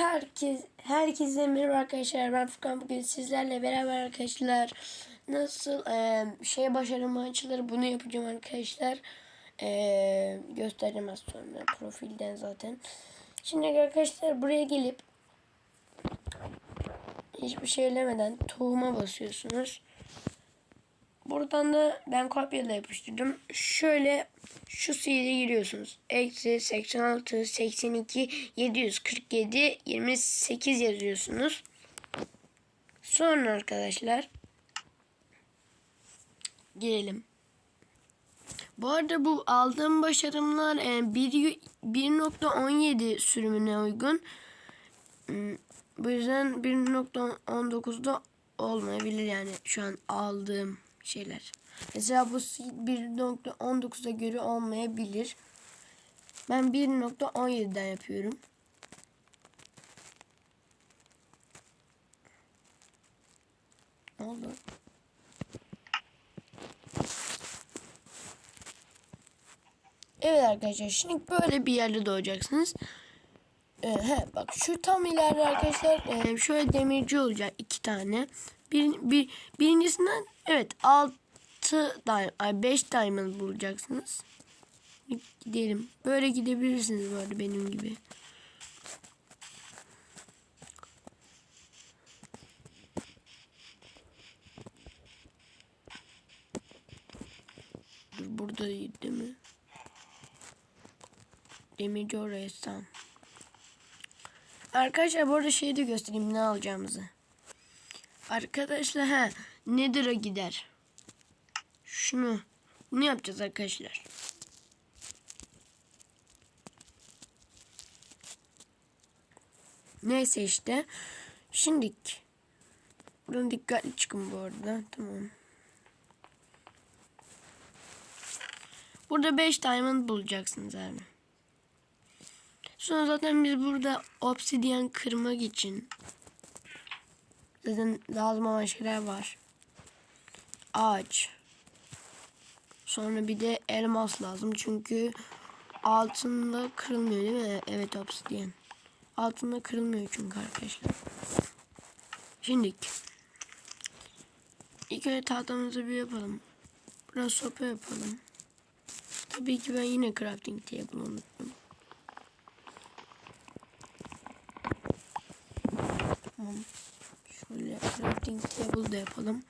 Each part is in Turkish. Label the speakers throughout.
Speaker 1: Herkes herkese merhaba arkadaşlar. Ben Furkan bugün sizlerle beraber arkadaşlar nasıl e, şey başarımı açılır bunu yapacağım arkadaşlar. E, göstereceğim az sonra profilden zaten. Şimdi arkadaşlar buraya gelip hiçbir şey elemeden tohuma basıyorsunuz. Buradan da ben kopyala yapıştırdım. Şöyle şu sihire giriyorsunuz. Eksi 86, 82, 747, 28 yazıyorsunuz. Sonra arkadaşlar gelelim. Bu arada bu aldığım başarımlar e, bir- 1.17 sürümüne uygun. Hmm, Bu yüzden 1.19'da olmayabilir yani şu an aldığım şeyler. Mesela bu 1.19'a göre olmayabilir. Ben 1.17'den yapıyorum. Ne oldu? Evet arkadaşlar şimdi böyle bir yerde doğacaksınız. Ee, he, bak şu tam ileride arkadaşlar e, şöyle demirci olacak iki tane. Bir, bir, birincisinden evet 6 diamond, ay 5 diamond bulacaksınız. Gidelim. Böyle gidebilirsiniz bu benim gibi. Dur burada değil mi? Demirci oraya tam. Arkadaşlar bu arada şeyi de göstereyim ne alacağımızı. Arkadaşlar ha Nether'a gider. Şunu bunu yapacağız arkadaşlar. Neyse işte. Şimdi buradan dikkatli çıkın bu arada. Tamam. Burada 5 diamond bulacaksınız abi. Sonra zaten biz burada obsidian kırmak için zaten lazım olan şeyler var. Ağaç. Sonra bir de elmas lazım çünkü altında kırılmıyor değil mi? Evet obsidian. Altında kırılmıyor çünkü arkadaşlar. Şimdi ilk önce tahtamızı bir yapalım. Biraz sopa yapalım. Tabii ki ben yine crafting table unuttum. Tamam. Şöyle crafting table da yapalım.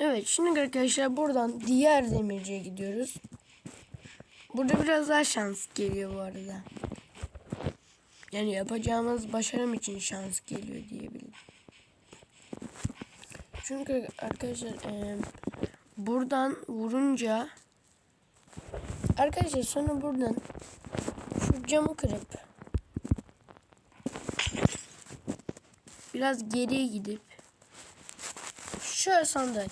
Speaker 1: Evet şimdi arkadaşlar buradan diğer demirciye gidiyoruz. Burada biraz daha şans geliyor bu arada. Yani yapacağımız başarım için şans geliyor diyebilirim. Çünkü arkadaşlar e, buradan vurunca arkadaşlar sonra buradan şu camı kırıp biraz geriye gidip şöyle sandığı.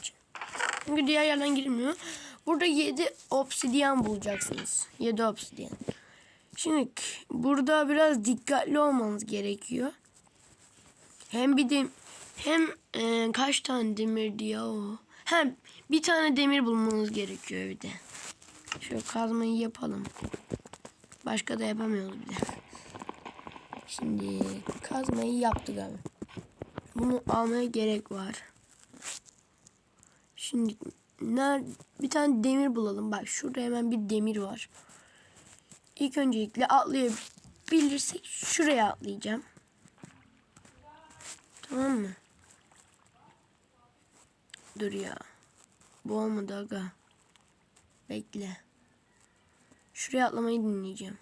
Speaker 1: Çünkü diğer yerden girilmiyor. Burada 7 obsidyen bulacaksınız. 7 obsidyen. Şimdi burada biraz dikkatli olmanız gerekiyor. Hem bir de hem e, kaç tane demirdi ya o? Hem bir tane demir bulmanız gerekiyor bir de. Şöyle kazmayı yapalım. Başka da yapamıyoruz bir de. Şimdi kazmayı yaptık abi. Bunu almaya gerek var. Şimdi ner bir tane demir bulalım. Bak şurada hemen bir demir var. İlk öncelikle atlayabilirsek şuraya atlayacağım. Tamam mı? Dur ya. Bu olmadı aga. Bekle. Şuraya atlamayı dinleyeceğim.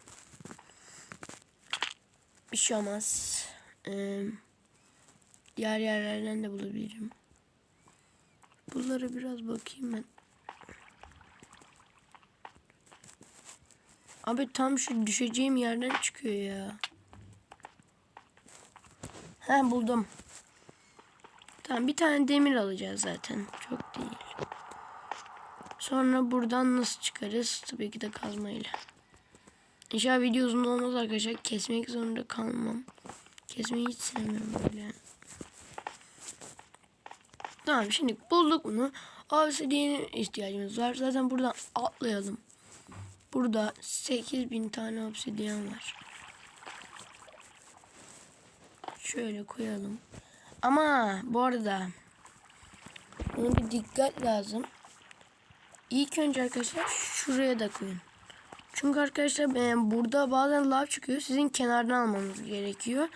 Speaker 1: Bir şey olmaz. Ee, diğer yerlerden de bulabilirim. Bunlara biraz bakayım ben. Abi tam şu düşeceğim yerden çıkıyor ya. He buldum. Tamam bir tane demir alacağız zaten. Çok değil. Sonra buradan nasıl çıkarız? Tabii ki de kazmayla. İnşallah video uzun olmaz arkadaşlar. Kesmek zorunda kalmam. Kesmeyi hiç sevmiyorum böyle. Tamam şimdi bulduk bunu. Obsidian'e ihtiyacımız var. Zaten buradan atlayalım. Burada 8000 tane obsidian var. Şöyle koyalım. Ama bu arada bunu bir dikkat lazım. İlk önce arkadaşlar şuraya da koyun. Çünkü arkadaşlar e, burada bazen lav çıkıyor. Sizin kenardan almanız gerekiyor.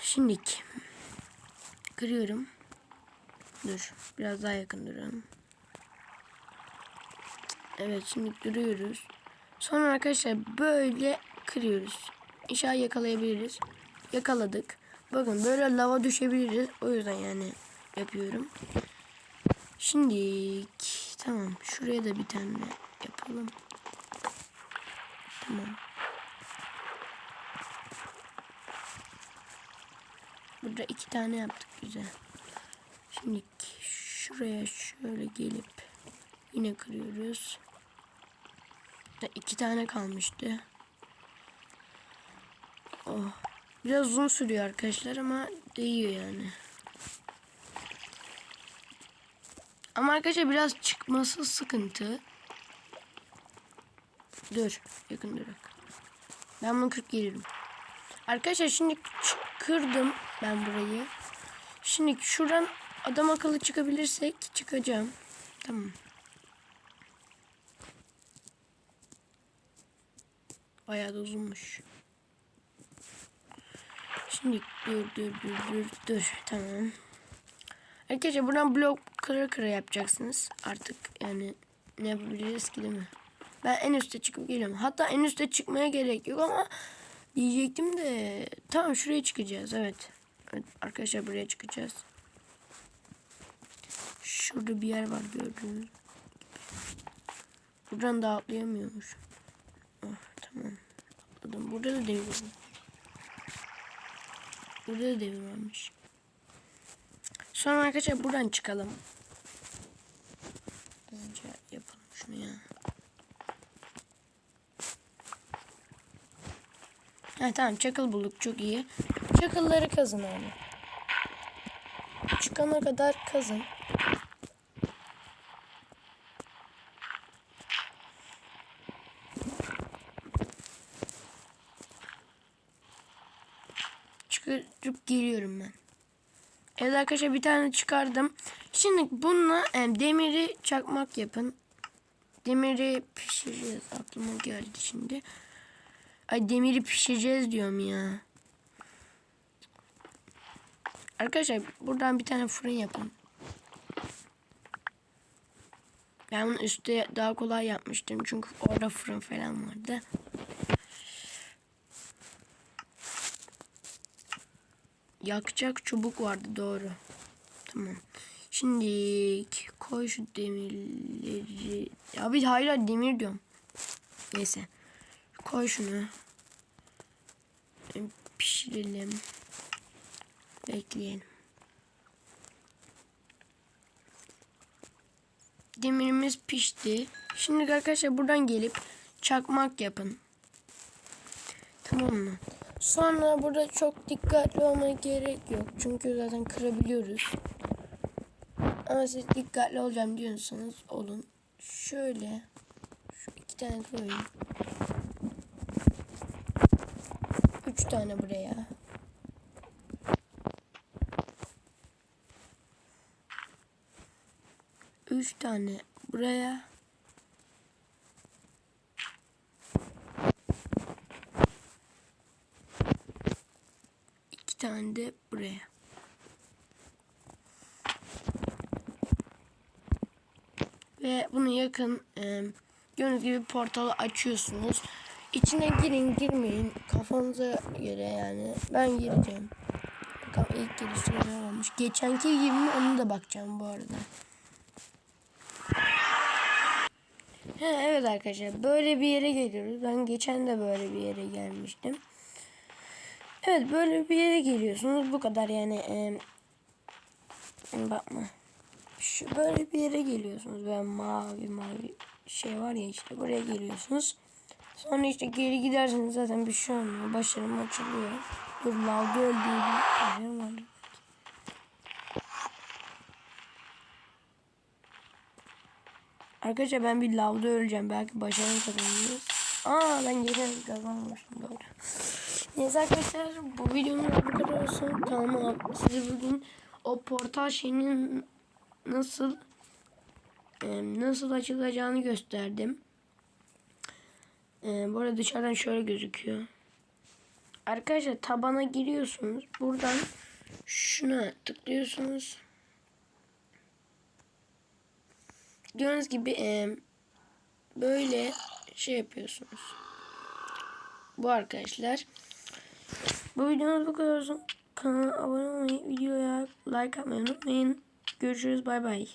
Speaker 1: Şimdi kırıyorum. Dur. Biraz daha yakın duralım. Evet şimdi duruyoruz. Sonra arkadaşlar böyle kırıyoruz. İnşallah yakalayabiliriz. Yakaladık. Bakın böyle lava düşebiliriz. O yüzden yani yapıyorum. Şimdi tamam şuraya da bir tane yapalım. Tamam. Burada iki tane yaptık güzel. Şimdi şuraya şöyle gelip yine kırıyoruz. Da iki tane kalmıştı. Oh. Biraz uzun sürüyor arkadaşlar ama değiyor yani. Ama arkadaşlar biraz çıkması sıkıntı. Dur. Yakın durak. Ben bunu kırıp gelirim. Arkadaşlar şimdi kırdım ben burayı. Şimdi şuradan adam akıllı çıkabilirsek çıkacağım. Tamam. Bayağı da uzunmuş. Şimdi dur dur dur dur dur. Tamam. Arkadaşlar buradan blok kıra kıra yapacaksınız. Artık yani ne yapabiliriz ki değil mi? Ben en üste çıkıp geliyorum. Hatta en üste çıkmaya gerek yok ama diyecektim de tamam şuraya çıkacağız. Evet. Arkadaşlar buraya çıkacağız. Şurada bir yer var gördüğünüz. Buradan da atlayamıyormuş. Oh, tamam. Atladım. Burada da demir var. Burada da demir varmış. Sonra arkadaşlar buradan çıkalım. Hızlıca yapalım şunu ya. Ha tamam çakıl bulduk çok iyi. Çakılları kazın abi. Çıkana kadar kazın. Çıkarıp geliyorum ben. Evet arkadaşlar bir tane çıkardım. Şimdi bununla yani demiri çakmak yapın. Demiri pişireceğiz. Aklıma geldi şimdi. Ay demiri pişireceğiz diyorum ya. Arkadaşlar buradan bir tane fırın yapın. Ben bunu üstte daha kolay yapmıştım. Çünkü orada fırın falan vardı. Yakacak çubuk vardı doğru. Tamam. Şimdi koy şu demirleri. Ya bir hayır demir diyorum. Neyse. Koy şunu. Pişirelim. Bekleyelim. Demirimiz pişti. Şimdi arkadaşlar buradan gelip çakmak yapın. Tamam mı? Sonra burada çok dikkatli olmaya gerek yok. Çünkü zaten kırabiliyoruz. Ama siz dikkatli olacağım diyorsanız olun. Şöyle şu iki tane koyayım. Üç tane buraya. Üç tane buraya. İki tane de buraya. Ve bunu yakın e, gördüğünüz gibi portalı açıyorsunuz. İçine girin girmeyin kafanıza göre yani. Ben gireceğim. Bakalım ilk girişte ne olmuş. Geçenki gibi mi onu da bakacağım bu arada. He, evet arkadaşlar böyle bir yere geliyoruz. Ben geçen de böyle bir yere gelmiştim. Evet böyle bir yere geliyorsunuz. Bu kadar yani. E, bakma. Şu böyle bir yere geliyorsunuz. Böyle mavi mavi şey var ya işte buraya geliyorsunuz. Sonra işte geri giderseniz zaten bir şey olmuyor. Başarım açılıyor. Dur lav göl diye bir yer var. Arkadaşlar ben bir lavda öleceğim. Belki başarım kazanırız. Aa ben geçen kazanmıştım doğru. Neyse arkadaşlar bu videonun bu kadar olsun. Tamam size bugün o portal şeyinin nasıl nasıl açılacağını gösterdim. E, bu arada dışarıdan şöyle gözüküyor. Arkadaşlar tabana giriyorsunuz. Buradan şuna tıklıyorsunuz. Gördüğünüz gibi e, böyle şey yapıyorsunuz. Bu arkadaşlar. Bu videomuz bu kadar olsun. Kanala abone olmayı, videoya like atmayı unutmayın. Görüşürüz. Bay bay.